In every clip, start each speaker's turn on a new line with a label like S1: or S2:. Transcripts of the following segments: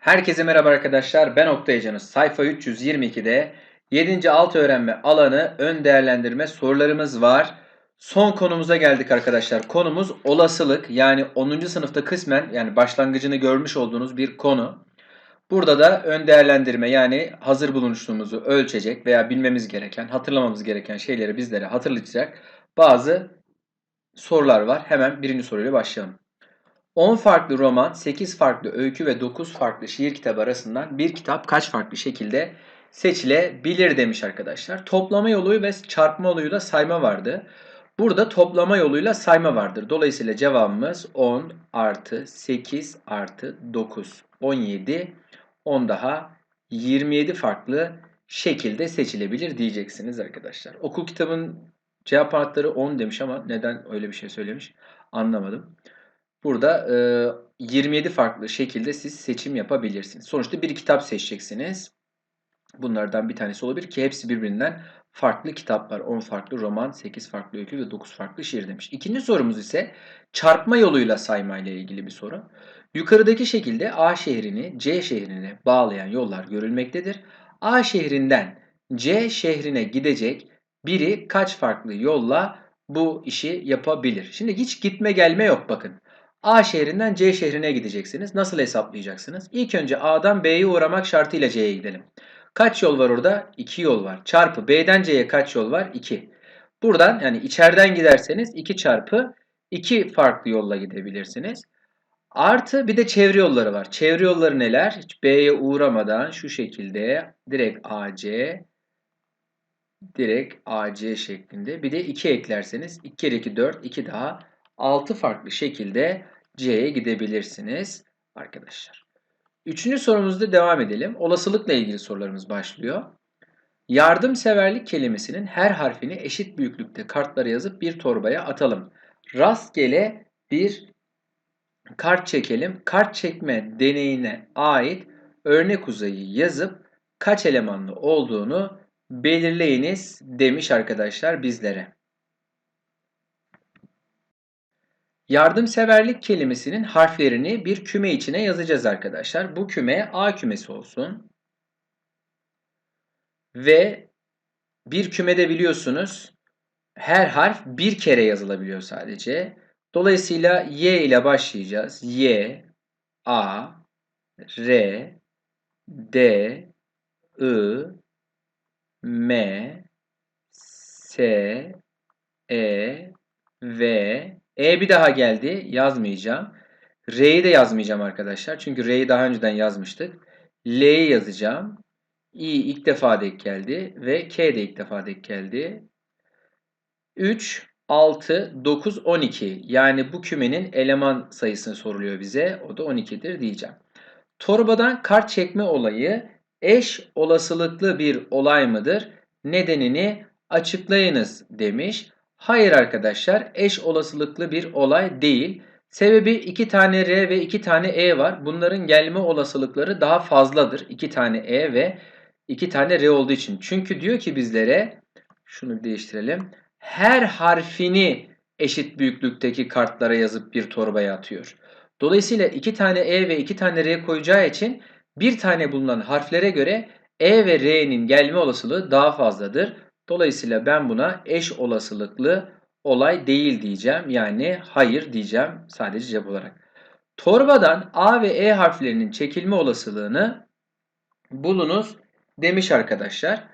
S1: Herkese merhaba arkadaşlar. Ben Oktay Ecanız. Sayfa 322'de 7. alt öğrenme alanı ön değerlendirme sorularımız var. Son konumuza geldik arkadaşlar. Konumuz olasılık. Yani 10. sınıfta kısmen yani başlangıcını görmüş olduğunuz bir konu. Burada da ön değerlendirme yani hazır bulunuşluğumuzu ölçecek veya bilmemiz gereken, hatırlamamız gereken şeyleri bizlere hatırlatacak bazı sorular var. Hemen birinci soruyla başlayalım. 10 farklı roman, 8 farklı öykü ve 9 farklı şiir kitabı arasından bir kitap kaç farklı şekilde seçilebilir demiş arkadaşlar. Toplama yoluyla ve çarpma yoluyla sayma vardı. Burada toplama yoluyla sayma vardır. Dolayısıyla cevabımız 10 artı 8 artı 9. 17, 10 daha 27 farklı şekilde seçilebilir diyeceksiniz arkadaşlar. Okul kitabın cevap anahtarı 10 demiş ama neden öyle bir şey söylemiş anlamadım. Burada e, 27 farklı şekilde siz seçim yapabilirsiniz. Sonuçta bir kitap seçeceksiniz. Bunlardan bir tanesi olabilir ki hepsi birbirinden farklı kitaplar. 10 farklı roman, 8 farklı öykü ve 9 farklı şiir demiş. İkinci sorumuz ise çarpma yoluyla sayma ile ilgili bir soru. Yukarıdaki şekilde A şehrini C şehrine bağlayan yollar görülmektedir. A şehrinden C şehrine gidecek biri kaç farklı yolla bu işi yapabilir? Şimdi hiç gitme gelme yok bakın. A şehrinden C şehrine gideceksiniz. Nasıl hesaplayacaksınız? İlk önce A'dan B'ye uğramak şartıyla C'ye gidelim. Kaç yol var orada? 2 yol var. Çarpı B'den C'ye kaç yol var? 2. Buradan yani içeriden giderseniz 2 çarpı 2 farklı yolla gidebilirsiniz. Artı bir de çevre yolları var. Çevre yolları neler? B'ye uğramadan şu şekilde direkt AC direkt AC şeklinde. Bir de 2 eklerseniz 2 kere 2 4, 2 daha 6 farklı şekilde C'ye gidebilirsiniz arkadaşlar. Üçüncü sorumuzda devam edelim. Olasılıkla ilgili sorularımız başlıyor. Yardımseverlik kelimesinin her harfini eşit büyüklükte kartlara yazıp bir torbaya atalım. Rastgele bir kart çekelim. Kart çekme deneyine ait örnek uzayı yazıp kaç elemanlı olduğunu belirleyiniz demiş arkadaşlar bizlere. Yardımseverlik kelimesinin harflerini bir küme içine yazacağız arkadaşlar. Bu küme A kümesi olsun. Ve bir kümede biliyorsunuz her harf bir kere yazılabiliyor sadece. Dolayısıyla Y ile başlayacağız. Y, A, R, D, I, M, S, E, V, e bir daha geldi. Yazmayacağım. R'yi de yazmayacağım arkadaşlar. Çünkü R'yi daha önceden yazmıştık. L'yi yazacağım. I ilk defa denk geldi. Ve K de ilk defa denk geldi. 3, 6, 9, 12. Yani bu kümenin eleman sayısını soruluyor bize. O da 12'dir diyeceğim. Torbadan kart çekme olayı eş olasılıklı bir olay mıdır? Nedenini açıklayınız demiş. Hayır arkadaşlar eş olasılıklı bir olay değil. Sebebi 2 tane R ve 2 tane E var. Bunların gelme olasılıkları daha fazladır. 2 tane E ve 2 tane R olduğu için. Çünkü diyor ki bizlere şunu değiştirelim. Her harfini eşit büyüklükteki kartlara yazıp bir torbaya atıyor. Dolayısıyla 2 tane E ve 2 tane R koyacağı için bir tane bulunan harflere göre E ve R'nin gelme olasılığı daha fazladır. Dolayısıyla ben buna eş olasılıklı olay değil diyeceğim. Yani hayır diyeceğim sadece cevap olarak. Torbadan A ve E harflerinin çekilme olasılığını bulunuz demiş arkadaşlar.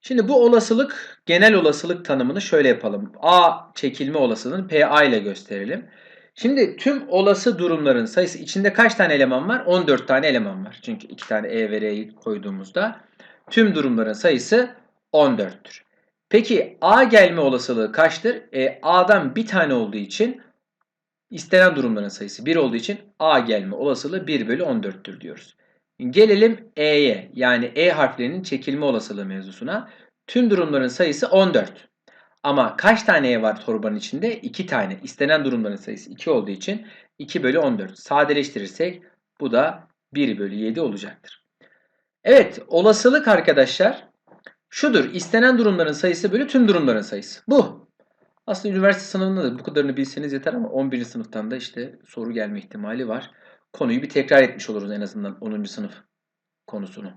S1: Şimdi bu olasılık genel olasılık tanımını şöyle yapalım. A çekilme olasılığını PA ile gösterelim. Şimdi tüm olası durumların sayısı içinde kaç tane eleman var? 14 tane eleman var. Çünkü 2 tane E ve R'yi koyduğumuzda tüm durumların sayısı 14'tür. Peki A gelme olasılığı kaçtır? E, A'dan bir tane olduğu için istenen durumların sayısı 1 olduğu için A gelme olasılığı 1 bölü 14'tür diyoruz. Gelelim E'ye yani E harflerinin çekilme olasılığı mevzusuna. Tüm durumların sayısı 14. Ama kaç tane E var torbanın içinde? 2 tane. İstenen durumların sayısı 2 olduğu için 2 bölü 14. Sadeleştirirsek bu da 1 bölü 7 olacaktır. Evet olasılık arkadaşlar şudur. istenen durumların sayısı bölü tüm durumların sayısı. Bu. Aslında üniversite sınavında da bu kadarını bilseniz yeter ama 11. sınıftan da işte soru gelme ihtimali var. konuyu bir tekrar etmiş oluruz en azından 10. sınıf konusunu.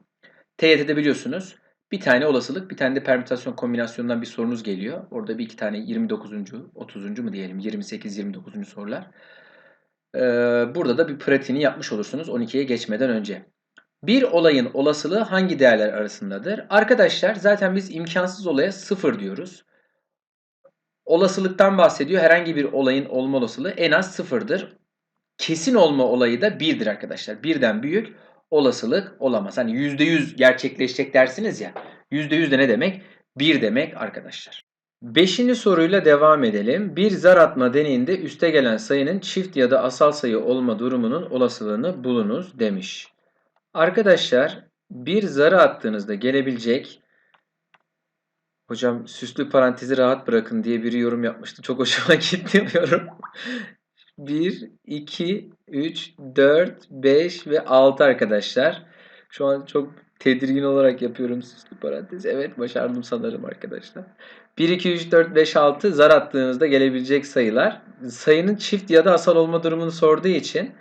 S1: TYT'de biliyorsunuz bir tane olasılık, bir tane de permütasyon kombinasyonundan bir sorunuz geliyor. Orada bir iki tane 29. 30. mu diyelim 28 29. sorular. Ee, burada da bir pratiğini yapmış olursunuz 12'ye geçmeden önce. Bir olayın olasılığı hangi değerler arasındadır? Arkadaşlar zaten biz imkansız olaya sıfır diyoruz. Olasılıktan bahsediyor. Herhangi bir olayın olma olasılığı en az sıfırdır. Kesin olma olayı da birdir arkadaşlar. Birden büyük olasılık olamaz. Hani %100 gerçekleşecek dersiniz ya. %100 de ne demek? 1 demek arkadaşlar. Beşinci soruyla devam edelim. Bir zar atma deneyinde üste gelen sayının çift ya da asal sayı olma durumunun olasılığını bulunuz demiş. Arkadaşlar bir zarı attığınızda gelebilecek Hocam süslü parantezi rahat bırakın diye biri yorum yapmıştı. Çok hoşuma gitti yorum. 1, 2, 3, 4, 5 ve 6 arkadaşlar. Şu an çok tedirgin olarak yapıyorum süslü parantez. Evet başardım sanırım arkadaşlar. 1, 2, 3, 4, 5, 6 zar attığınızda gelebilecek sayılar. Sayının çift ya da asal olma durumunu sorduğu için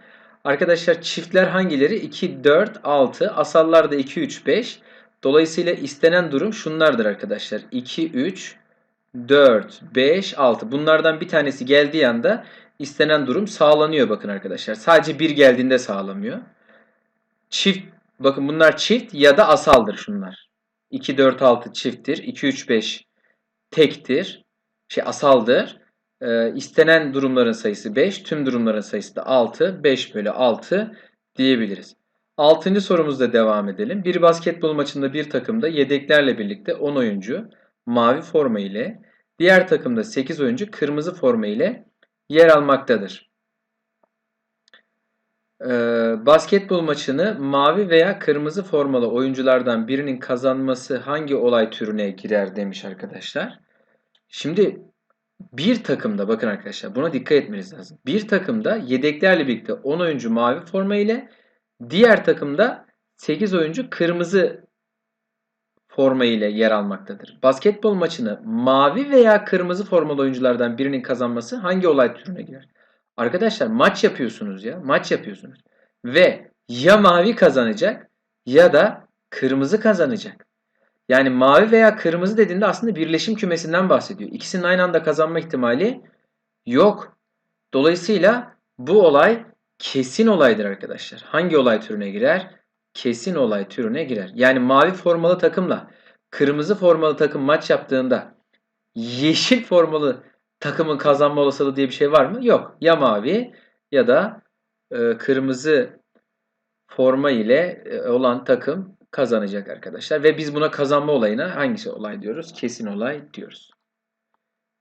S1: arkadaşlar çiftler hangileri? 2, 4, 6. Asallar da 2, 3, 5. Dolayısıyla istenen durum şunlardır arkadaşlar. 2, 3, 4, 5, 6. Bunlardan bir tanesi geldiği anda istenen durum sağlanıyor bakın arkadaşlar. Sadece bir geldiğinde sağlamıyor. Çift bakın bunlar çift ya da asaldır şunlar. 2 4 6 çifttir. 2 3 5 tektir. Şey asaldır. Ee, istenen durumların sayısı 5, tüm durumların sayısı da 6. 5 bölü 6 diyebiliriz. Altıncı sorumuzda devam edelim. Bir basketbol maçında bir takımda yedeklerle birlikte 10 oyuncu mavi forma ile, diğer takımda 8 oyuncu kırmızı forma ile yer almaktadır. Ee, basketbol maçını mavi veya kırmızı formalı oyunculardan birinin kazanması hangi olay türüne girer demiş arkadaşlar. Şimdi bir takımda bakın arkadaşlar buna dikkat etmeniz lazım. Bir takımda yedeklerle birlikte 10 oyuncu mavi forma ile diğer takımda 8 oyuncu kırmızı forma ile yer almaktadır. Basketbol maçını mavi veya kırmızı formalı oyunculardan birinin kazanması hangi olay türüne girer? Arkadaşlar maç yapıyorsunuz ya. Maç yapıyorsunuz. Ve ya mavi kazanacak ya da kırmızı kazanacak. Yani mavi veya kırmızı dediğinde aslında birleşim kümesinden bahsediyor. İkisinin aynı anda kazanma ihtimali yok. Dolayısıyla bu olay kesin olaydır arkadaşlar. Hangi olay türüne girer? kesin olay türüne girer. Yani mavi formalı takımla kırmızı formalı takım maç yaptığında yeşil formalı takımın kazanma olasılığı diye bir şey var mı? Yok. Ya mavi ya da e, kırmızı forma ile e, olan takım kazanacak arkadaşlar. Ve biz buna kazanma olayına hangisi olay diyoruz? Kesin olay diyoruz.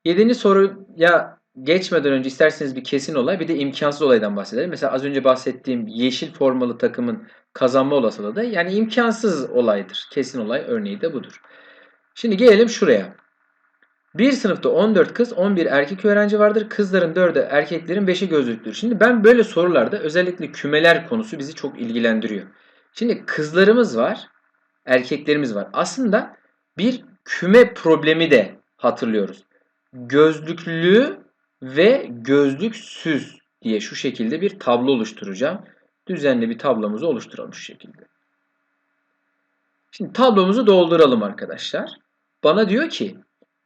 S1: Yedinci soruya geçmeden önce isterseniz bir kesin olay bir de imkansız olaydan bahsedelim. Mesela az önce bahsettiğim yeşil formalı takımın kazanma olasılığı da yani imkansız olaydır. Kesin olay örneği de budur. Şimdi gelelim şuraya. Bir sınıfta 14 kız 11 erkek öğrenci vardır. Kızların 4'ü erkeklerin 5'i gözlüktür. Şimdi ben böyle sorularda özellikle kümeler konusu bizi çok ilgilendiriyor. Şimdi kızlarımız var, erkeklerimiz var. Aslında bir küme problemi de hatırlıyoruz. Gözlüklü ve gözlüksüz diye şu şekilde bir tablo oluşturacağım düzenli bir tablomuzu oluşturalım şu şekilde. Şimdi tablomuzu dolduralım arkadaşlar. Bana diyor ki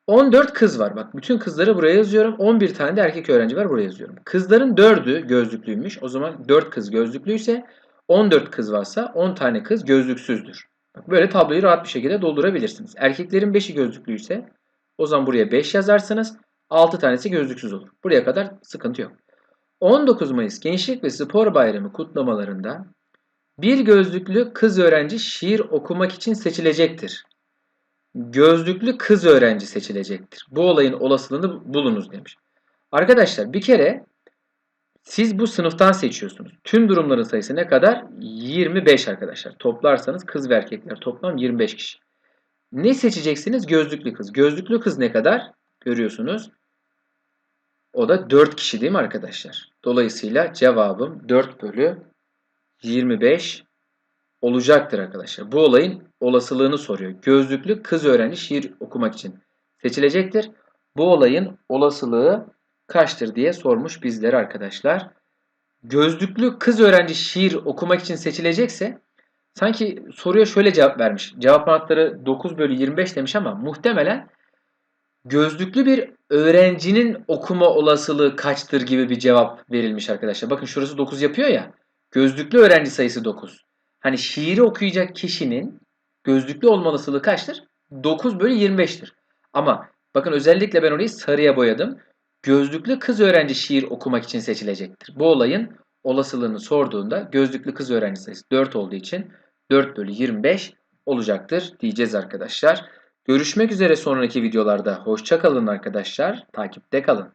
S1: 14 kız var. Bak bütün kızları buraya yazıyorum. 11 tane de erkek öğrenci var buraya yazıyorum. Kızların 4'ü gözlüklüymüş. O zaman 4 kız gözlüklüyse 14 kız varsa 10 tane kız gözlüksüzdür. Böyle tabloyu rahat bir şekilde doldurabilirsiniz. Erkeklerin 5'i gözlüklüyse o zaman buraya 5 yazarsınız. 6 tanesi gözlüksüz olur. Buraya kadar sıkıntı yok. 19 Mayıs Gençlik ve Spor Bayramı kutlamalarında bir gözlüklü kız öğrenci şiir okumak için seçilecektir. Gözlüklü kız öğrenci seçilecektir. Bu olayın olasılığını bulunuz demiş. Arkadaşlar bir kere siz bu sınıftan seçiyorsunuz. Tüm durumların sayısı ne kadar? 25 arkadaşlar. Toplarsanız kız ve erkekler toplam 25 kişi. Ne seçeceksiniz? Gözlüklü kız. Gözlüklü kız ne kadar? Görüyorsunuz. O da 4 kişi değil mi arkadaşlar? Dolayısıyla cevabım 4 bölü 25 olacaktır arkadaşlar. Bu olayın olasılığını soruyor. Gözlüklü kız öğrenci şiir okumak için seçilecektir. Bu olayın olasılığı kaçtır diye sormuş bizlere arkadaşlar. gözlüklü kız öğrenci şiir okumak için seçilecekse sanki soruya şöyle cevap vermiş. Cevap anahtarı 9 bölü 25 demiş ama muhtemelen gözlüklü bir öğrencinin okuma olasılığı kaçtır gibi bir cevap verilmiş arkadaşlar. Bakın şurası 9 yapıyor ya. Gözlüklü öğrenci sayısı 9. Hani şiiri okuyacak kişinin gözlüklü olma olasılığı kaçtır? 9 bölü 25'tir. Ama bakın özellikle ben orayı sarıya boyadım. Gözlüklü kız öğrenci şiir okumak için seçilecektir. Bu olayın olasılığını sorduğunda gözlüklü kız öğrenci sayısı 4 olduğu için 4 bölü 25 olacaktır diyeceğiz arkadaşlar. Görüşmek üzere sonraki videolarda. Hoşça kalın arkadaşlar. Takipte kalın.